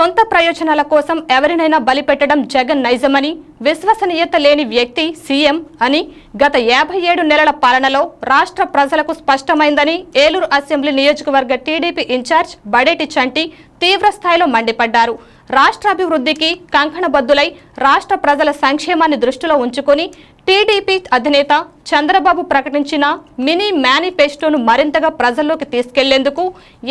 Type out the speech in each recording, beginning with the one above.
సొంత ప్రయోజనాల కోసం ఎవరినైనా బలిపెట్టడం జగన్ నైజమని విశ్వసనీయత లేని వ్యక్తి సీఎం అని గత యాభై ఏడు నెలల పాలనలో రాష్ట్ర ప్రజలకు స్పష్టమైందని ఏలూరు అసెంబ్లీ నియోజకవర్గ టీడీపీ ఇన్ఛార్జ్ బడేటి చంటి తీవ్రస్థాయిలో మండిపడ్డారు. రాష్ట్రాభివృద్ధికి కంకణబద్దులై రాష్ట్ర ప్రజల సంక్షేమాన్ని దృష్టిలో ఉంచుకొని టీడీపీ అధినేత చంద్రబాబు ప్రకటించిన మినీ మేనిఫెస్టోను మరింతగా ప్రజల్లోకి తీసుకెళ్ళేందుకు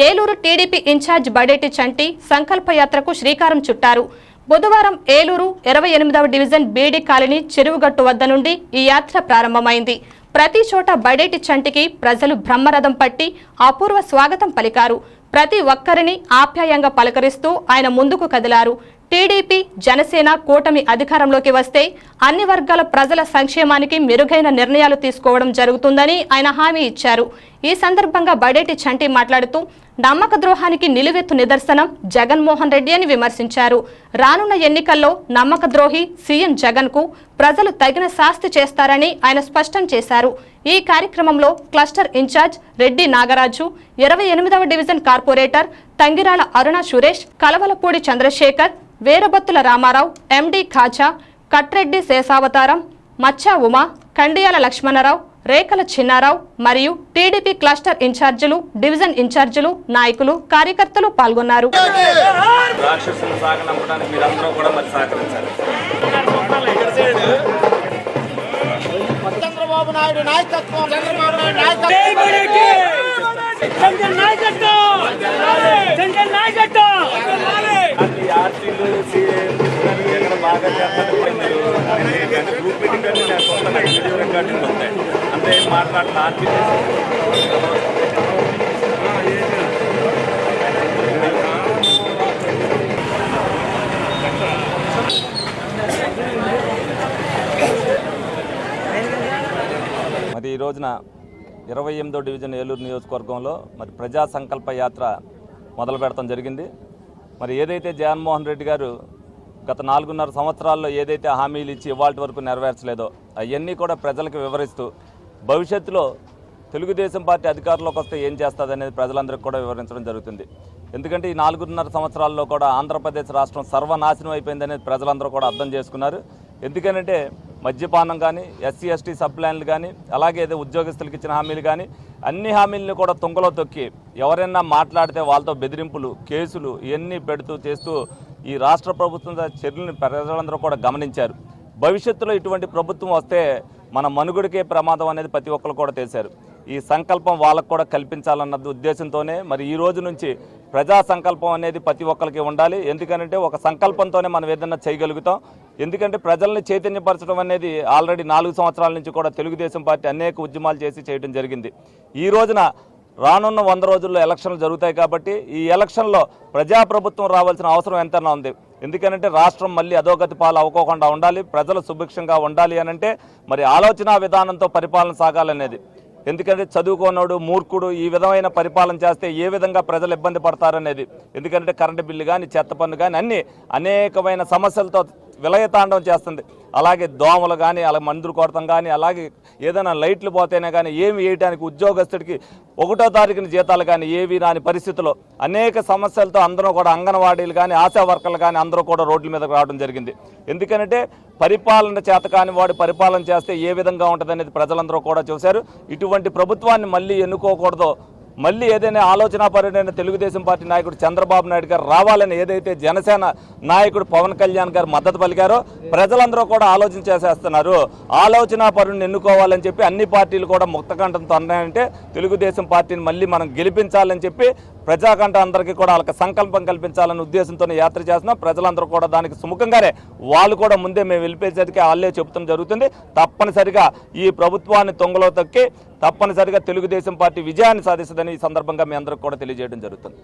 ఏలూరు టీడీపీ ఇన్ఛార్జ్ బడేటి చంటి సంకల్పయాత్రకు శ్రీకారం చుట్టారు. బుధవారం ఏలూరు ఇరవై ఎనిమిదవ డివిజన్ బీడీ కాలనీ చెరువుగట్టు వద్ద నుండి ఈ యాత్ర ప్రారంభమైంది. ప్రతి చోట బడేటి చంటికి ప్రజలు బ్రహ్మరథం పట్టి అపూర్వ స్వాగతం పలికారు. ప్రతి ఒక్కరిని ఆప్యాయంగా పలకరిస్తూ ఆయన ముందుకు కదిలారు. టీడీపీ జనసేన కూటమి అధికారంలోకి వస్తే అన్ని వర్గాల ప్రజల సంక్షేమానికి మెరుగైన నిర్ణయాలు తీసుకోవడం జరుగుతుందని ఆయన హామీ ఇచ్చారు. ఈ సందర్భంగా బడేటి చంటి మాట్లాడుతూ నమ్మక ద్రోహానికి నిలువెత్తు నిదర్శనం జగన్మోహన్ రెడ్డి అని విమర్శించారు. రానున్న ఎన్నికల్లో నమ్మక ద్రోహి సీఎం జగన్కు ప్రజలు తగిన శాస్తి చేస్తారని ఆయన స్పష్టం చేశారు. ఈ కార్యక్రమంలో క్లస్టర్ ఇన్ఛార్జ్ రెడ్డి నాగరాజు ఇరవై ఎనిమిదవ division corporator Tangirala Aruna Suresh Kalavalapudi Chandrashekar Veerabattula Ramarao MD Khaja Katreddy Seshavataram Maccha Uma Kandiyala Lakshmanarao రేఖల చిన్నారావు మరియు టీడీపీ క్లస్టర్ ఇన్ఛార్జీలు డివిజన్ ఇన్ఛార్జీలు నాయకులు కార్యకర్తలు పాల్గొన్నారు. చంద్రబాబు నాయుడు నాయకత్వం. చంద్రబాబు నాయుడు నాయకత్వం. మరి ఈ రోజున ఇరవై ఎనిమిదో డివిజన్ ఏలూరు నియోజకవర్గంలో మరి ప్రజా సంకల్ప యాత్ర మొదలు పెడతాం జరిగింది. మరి ఏదైతే జగన్మోహన్ రెడ్డి గారు గత నాలుగున్నర సంవత్సరాల్లో ఏదైతే హామీలు ఇచ్చి ఇవాళ వరకు నెరవేర్చలేదో అవన్నీ కూడా ప్రజలకు వివరిస్తూ భవిష్యత్తులో తెలుగుదేశం పార్టీ అధికారంలోకి వస్తే ఏం చేస్తుంది అనేది ప్రజలందరికీ కూడా వివరించడం జరుగుతుంది. ఎందుకంటే ఈ నాలుగున్నర సంవత్సరాల్లో కూడా ఆంధ్రప్రదేశ్ రాష్ట్రం సర్వనాశనం అయిపోయిందనేది ప్రజలందరూ కూడా అర్థం చేసుకున్నారు. ఎందుకనంటే మద్యపానం కానీ ఎస్సీ ఎస్టీ సబ్ కానీ అలాగే ఏదో ఉద్యోగస్తులకు ఇచ్చిన హామీలు కానీ అన్ని హామీలను కూడా తుంగలో తొక్కి ఎవరైనా మాట్లాడితే వాళ్ళతో బెదిరింపులు కేసులు ఇవన్నీ పెడుతూ చేస్తూ ఈ రాష్ట్ర ప్రభుత్వం చర్యలను ప్రజలందరూ కూడా గమనించారు. భవిష్యత్తులో ఇటువంటి ప్రభుత్వం వస్తే మన మనుగడికే ప్రమాదం అనేది ప్రతి ఒక్కరు కూడా తెలిసారు ఈ సంకల్పం వాళ్ళకు కూడా కల్పించాలన్న ఉద్దేశంతోనే మరి ఈ రోజు నుంచి ప్రజా సంకల్పం అనేది ప్రతి ఒక్కరికి ఉండాలి. ఎందుకంటే ఒక సంకల్పంతోనే మనం ఏదైనా చేయగలుగుతాం. ఎందుకంటే ప్రజల్ని చైతన్యపరచడం అనేది ఆల్రెడీ నాలుగు సంవత్సరాల నుంచి కూడా తెలుగుదేశం పార్టీ అనేక ఉద్యమాలు చేసి చేయడం జరిగింది. ఈ రోజున రానున్న వంద రోజుల్లో ఎలక్షన్లు జరుగుతాయి కాబట్టి ఈ ఎలక్షన్లో ప్రజాప్రభుత్వం రావాల్సిన అవసరం ఎంతైనా ఉంది. ఎందుకంటే రాష్ట్రం మళ్ళీ అధోగతి పాలు అవ్వకోకుండా ఉండాలి ప్రజలు సుభిక్షంగా ఉండాలి అని అంటే మరి ఆలోచన విధానంతో పరిపాలన సాగాలనేది. ఎందుకంటే చదువుకోనోడు మూర్ఖుడు ఈ విధమైన పరిపాలన చేస్తే ఏ విధంగా ప్రజలు ఇబ్బంది పడతారనేది. ఎందుకంటే కరెంటు బిల్లు కానీ చెత్త పన్ను కానీ అన్ని అనేకమైన సమస్యలతో విలయతాండం చేస్తుంది. అలాగే దోమలు కానీ అలా మందులు కొడతాం కానీ అలాగే ఏదైనా లైట్లు పోతేనే కానీ ఏమి వేయడానికి ఉద్యోగస్తుడికి ఒకటో తారీఖున జీతాలు కానీ ఏవి రాని పరిస్థితిలో అనేక సమస్యలతో అందరూ కూడా అంగన్వాడీలు కానీ ఆశా వర్కర్లు కానీ అందరూ కూడా రోడ్ల మీదకి రావడం జరిగింది. ఎందుకంటే పరిపాలన చేత కాని వాడు పరిపాలన చేస్తే ఏ విధంగా ఉంటుందనేది ప్రజలందరూ కూడా చూశారు. ఇటువంటి ప్రభుత్వాన్ని మళ్ళీ ఎన్నుకోకూడదో మళ్ళీ ఏదైనా ఆలోచనాపరుడైన తెలుగుదేశం పార్టీ నాయకుడు చంద్రబాబు నాయుడు గారు రావాలని ఏదైతే జనసేన నాయకుడు పవన్ కళ్యాణ్ గారు మద్దతు పలికారో ప్రజలందరూ కూడా ఆలోచన చేసేస్తున్నారు. ఆలోచనాపరుని ఎన్నుకోవాలని చెప్పి అన్ని పార్టీలు కూడా ముక్తకంఠంతో అన్నాయంటే తెలుగుదేశం పార్టీని మళ్ళీ మనం గెలిపించాలని చెప్పి ప్రజాకంఠ అందరికీ కూడా వాళ్ళకి సంకల్పం కల్పించాలనే ఉద్దేశంతో యాత్ర చేస్తున్నాం. ప్రజలందరూ కూడా దానికి సుముఖంగానే వాళ్ళు కూడా ముందే మేము వెళ్ళిపోయేసరికి వాళ్ళే చెబుతాం జరుగుతుంది. తప్పనిసరిగా ఈ ప్రభుత్వాన్ని తొంగలో తొక్కి తప్పనిసరిగా తెలుగుదేశం పార్టీ విజయాన్ని సాధిస్తుందని ఈ సందర్భంగా మీ అందరికి కూడా తెలియజేయడం జరుగుతుంది.